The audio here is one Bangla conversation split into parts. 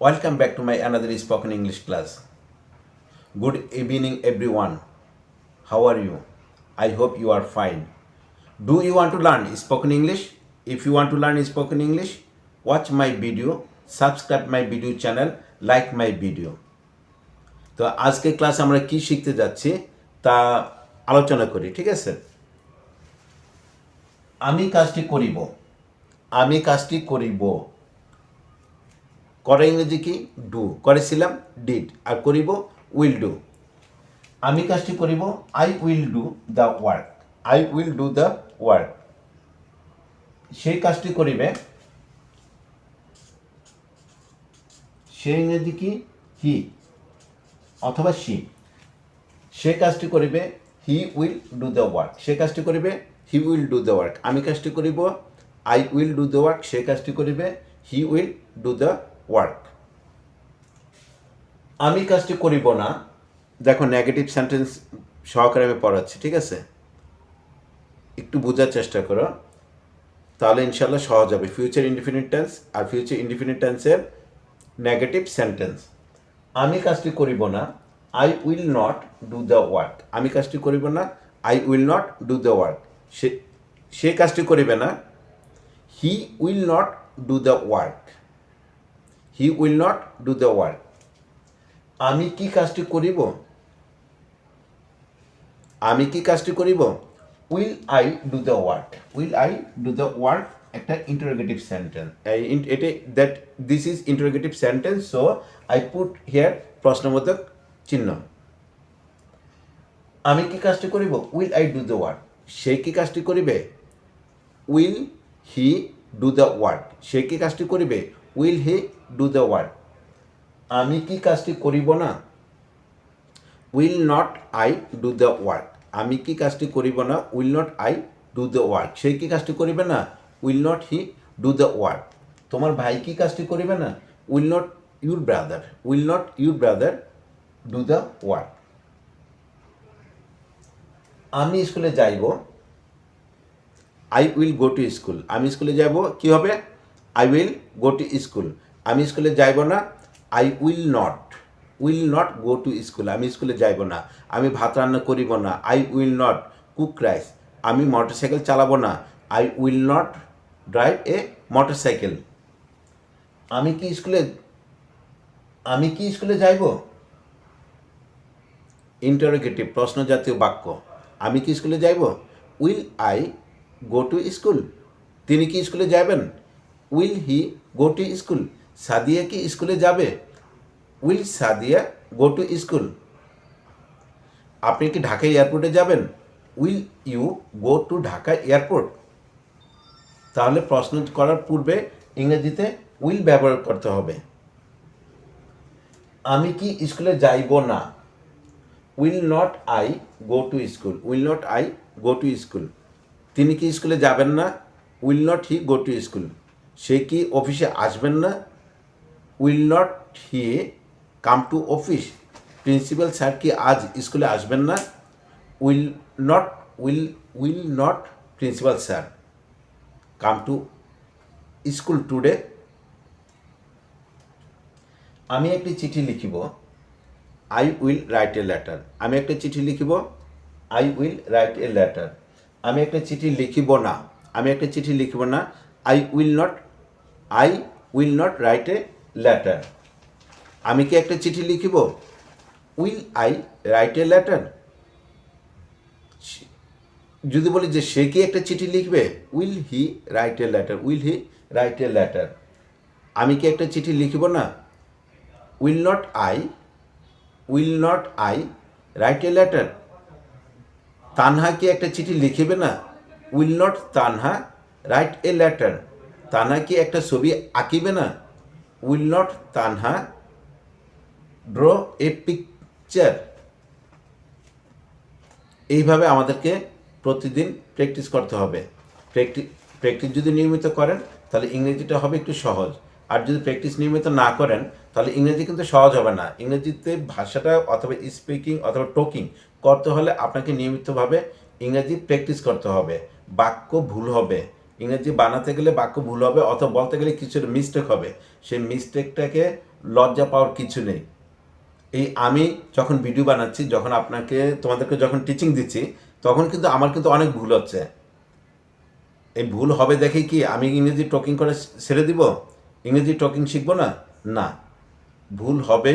Welcome back to my another spoken English class. Good evening, everyone. How are you? I hope you are fine. Do you want to learn spoken English? If you want to learn spoken English, watch my video, subscribe my video channel, like my video. তো আজকে ক্লাস আমরা কি শিখতে যাচ্ছি তা আলোচনা করি ঠিক আছে আমি কাজটি করিব আমি কাজটি করিব করা ইংরেজি কি ডু করেছিলাম ডিড আর করিব উইল ডু আমি কাজটি করিব I will do the work I will do the work সেই কাজটি করিবে, সে ইংরেজি কি হি অথবা সি সে কাজটি করিবে he will do the work সে কাজটি করিবে he will do the work আমি কাজটি করিব I will do the work সে কাজটি করিবে he will do the work আমি কাজটি করিব না। দেখো নেগেটিভ সেন্টেন্স সহকারে আমি পড়াচ্ছি, ঠিক আছে? একটু বোঝার চেষ্টা করো। তাহলে ইনশাল্লাহ সহজ হবে। ফিউচার ইনডিফিনিট টেন্স আর ফিউচার ইনডিফিনিট টেন্সের নেগেটিভ সেন্টেন্স আমি কাজটি করিব না। I will not do the work আমি কাজটি করিব না। I will not do the work সে সে কাজটি করিবে না। He will not do the work he will not do the work আমি কি কাজটি করিব? আমি কি কাজটি করিব? Will I do the work will I do the work একটা ইন্টারোগেটিভ সেন্টেন্স এটা that this is interrogative sentence so I put here প্রশ্নবোধক চিহ্ন. আমি কি কাজটি করিব? Will I do the work সে কি কাজটি করিবে? Will he do the work সে কি কাজটি করিবে? Will he do the work আমি কি কাজটি করিব না? Will not I do the work আমি কি কাজটি করিব না? Will not I do the work সে কি কাজটি করিবে না? Will not he do the work তোমার ভাই কি কাজটি করিবে না? Will not your brother will not your brother do the work আমি স্কুলে যাইব। I will go to school আমি স্কুলে যাব কি হবে? I will go to school আমি স্কুলে যাইব না। I will not will not go to school আমি স্কুলে যাইব না। আমি ভাত রান্না করিব না। I will not cook rice আমি মোটরসাইকেল চালাবো না। I will not drive a motorcycle আমি কি স্কুলে আমি কি স্কুলে যাইব? ইন্টারোগেটিভ প্রশ্ন জাতীয় বাক্য। আমি কি স্কুলে যাইব? Will I go to school তিনি কি স্কুলে যাবেন will he go to school? Sadia কি স্কুলে যাবে? Will Sadia go to school? আপনি কি ঢাকা এয়ারপোর্টে যাবেন? Will you go to Dhaka airport? তাহলে প্রশ্ন করার পূর্বে ইংরেজিতে উইল ব্যবহার করতে হবে। আমি কি স্কুলে যাইব না? Will not I go to school? Will not I go to school? তিনি কি স্কুলে যাবেন না? Will not he go to school? সে কি অফিসে আসবেন না? Will not he come to office. Principal sir কি আজ স্কুলে আসবেন না? Will not, will will not principal sir come to school today. আমি একটি চিঠি লিখিব। I will write a letter. আমি একটা চিঠি লিখিব। I will write a letter. আমি একটা চিঠি লিখিব না। আমি একটা চিঠি লিখিব না। I will not I will not write a letter আমি কি একটা চিঠি লিখিব? Will I write a letter যদি বলি যে সে কি একটা চিঠি লিখবে? Will he write a letter will he write a letter আমি কি একটা চিঠি লিখিব না? Will not I will not I write a letter Tanha কি একটা চিঠি লিখিবে না? Will not Tanha write a letter Tanha কি একটা ছবি আঁকিবে না? Will not Tanha draw a picture? এইভাবে আমাদেরকে প্রতিদিন প্র্যাকটিস করতে হবে। প্র্যাকটিস প্র্যাকটিস যদি নিয়মিত করেন, তাহলে ইংরেজিটা হবে একটু সহজ। আর যদি প্র্যাকটিস নিয়মিত না করেন, তাহলে ইংরেজি কিন্তু সহজ হবে না। ইংরেজিতে ভাষাটা অথবা স্পিকিং অথবা টকিং করতে হলে আপনাকে নিয়মিতভাবে ইংরেজি প্র্যাকটিস করতে হবে। বাক্য ভুল হবে। ইংরেজি বানাতে গেলে বাক্য ভুল হবে অথবা বলতে গেলে কিছু মিস্টেক হবে। সেই মিস্টেকটাকে লজ্জা পাওয়ার কিছু নেই। এই আমি যখন ভিডিও বানাচ্ছি, যখন আপনাকে, তোমাদেরকে যখন টিচিং দিচ্ছি, তখন কিন্তু আমার কিন্তু অনেক ভুল হচ্ছে। এই ভুল হবে দেখে কি আমি ইংরেজি টকিং করে ছেড়ে দিব? ইংরেজি টকিং শিখব না? না। ভুল হবে,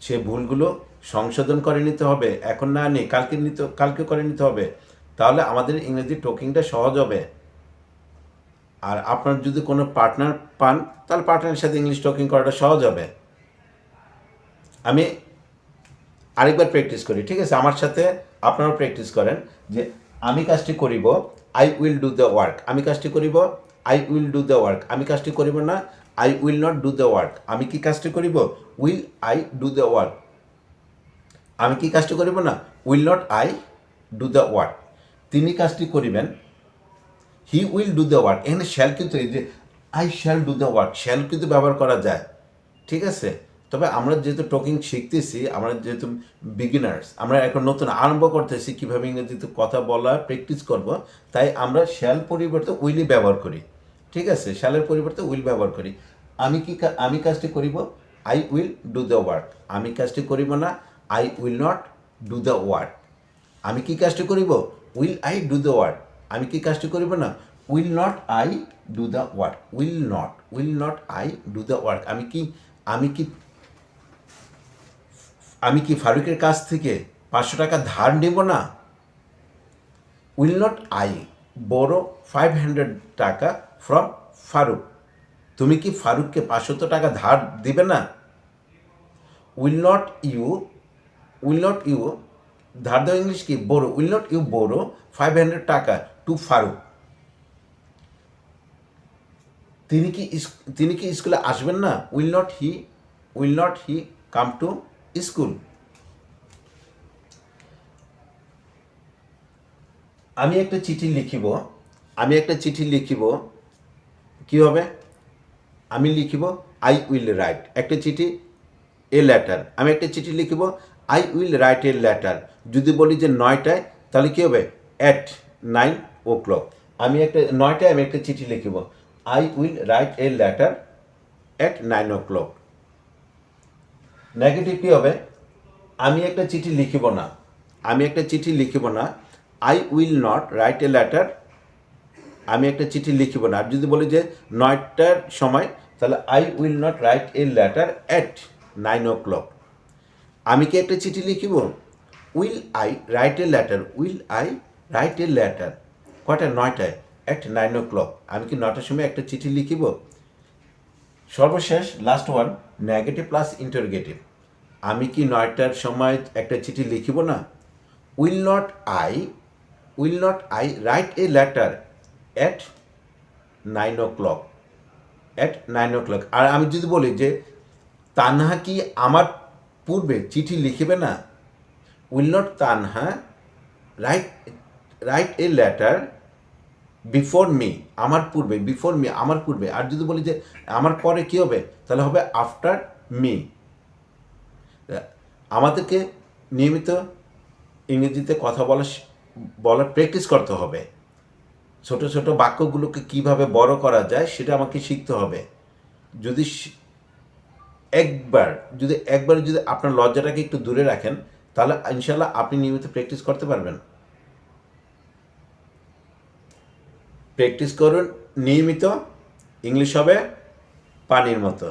সে ভুলগুলো সংশোধন করে নিতে হবে। এখন না নেই কালকে নিতে কালকে করে নিতে হবে। তাহলে আমাদের ইংরেজি টকিংটা সহজ হবে। আর আপনার যদি কোনো পার্টনার পান, তাহলে পার্টনারের সাথে ইংলিশ টকিং করাটা সহজ হবে। আমি আরেকবার প্র্যাকটিস করি, ঠিক আছে? আমার সাথে আপনারাও প্র্যাকটিস করেন যে আমি কাজটি করিব I will do the work আমি কাজটি করিব I will do the work আমি কাজটি করিব না I will not do the work আমি কি কাজটি করিব? Will I do the work আমি কি কাজটি করিব না? Will not I do the work তিনি কাজটি করিবেন he will do the work এখানে শ্যাল কিন্তু এই যে I shall do the work shall কিন্তু ব্যবহার করা যায়। ঠিক আছে? তবে আমরা যেহেতু টকিং শিখতেছি, আমরা যেহেতু বিগিনার্স আমরা এখন নতুন আরম্ভ করতেছি কীভাবে ইংরেজিতে কথা বলা প্র্যাকটিস করব, তাই আমরা শ্যাল পরিবর্তে উইলই ব্যবহার করি। ঠিক আছে? শ্যালের পরিবর্তে উইল ব্যবহার করি। আমি কি কা- আমি কাজটি করিব? I will do the work আমি কাজটি করিব না I will not do the work আমি কি কাজটি করিব? Will I do the work আমি কি কাজটি করিব না? Will not I do the work will not will not I do the work আমি কি আমি কি আমি কি ফারুকের কাছ থেকে পাঁচশো টাকা ধার নেব না? Will not I borrow five hundred taka from Faruk? তুমি কি ফারুককে পাঁচশত টাকা ধার দিবে না? Will not you will not you ধার দেওয়া ইংলিশ কি? Borrow will not you borrow five hundred taka to Faruk. তিনি কি তিনি কি স্কুলে আসবেন না? Will not he, will not he come to school. আমি একটা চিঠি লিখিব, আমি একটা চিঠি লিখিব, কি হবে? আমি লিখিব আই উইল রাইট একটা চিঠি, এ লেটার। আমি একটা চিঠি লিখিব I will write a letter. যদি বলি যে নয়টায়, তাহলে কী হবে? অ্যাট নাইন ও ক্লক আমি একটা, নয়টায় আমি একটা চিঠি লিখিব। I will write a letter at nine o'clock negative কী হবে? আমি একটা চিঠি লিখিব না। আমি একটা চিঠি লিখিব না। I will not write a letter আমি একটা চিঠি লিখিব না। আর যদি বলি যে নয়টার সময়, তাহলে I will not write a letter at nine o'clock আমি কি একটা চিঠি লিখিব? Will I write a letter will I write a letter কয়টা নয়টায়। অ্যাট নাইন ও ক্লক আমি কি নয়টার সময় একটা চিঠি লিখিব? সর্বশেষ last one negative plus interrogative আমি কি নয়টার সময় একটা চিঠি লিখিব না? Will not I will not I write a letter at nine o'clock at nine o'clock আর আমি যদি বলি যে, তানহা কি আমার পূর্বে চিঠি লিখিবে না? Will not Tanha write write a letter before me আমার পূর্বে বিফোর মি আমার পূর্বে। আর যদি বলি যে আমার পরে কী হবে? তাহলে হবে আফটার মি আমাদেরকে নিয়মিত ইংরেজিতে কথা বলা বলার প্র্যাকটিস করতে হবে। ছোট ছোট বাক্যগুলোকে কীভাবে বড় করা যায় সেটা আমাকে শিখতে হবে। যদি একবার যদি একবার যদি আপনার লজ্জাটাকে একটু দূরে রাখেন, তাহলে ইনশাল্লাহ আপনি নিয়মিত প্র্যাকটিস করতে পারবেন। প্র্যাকটিস করুন নিয়মিত ইংলিশ হবে পানির মতো।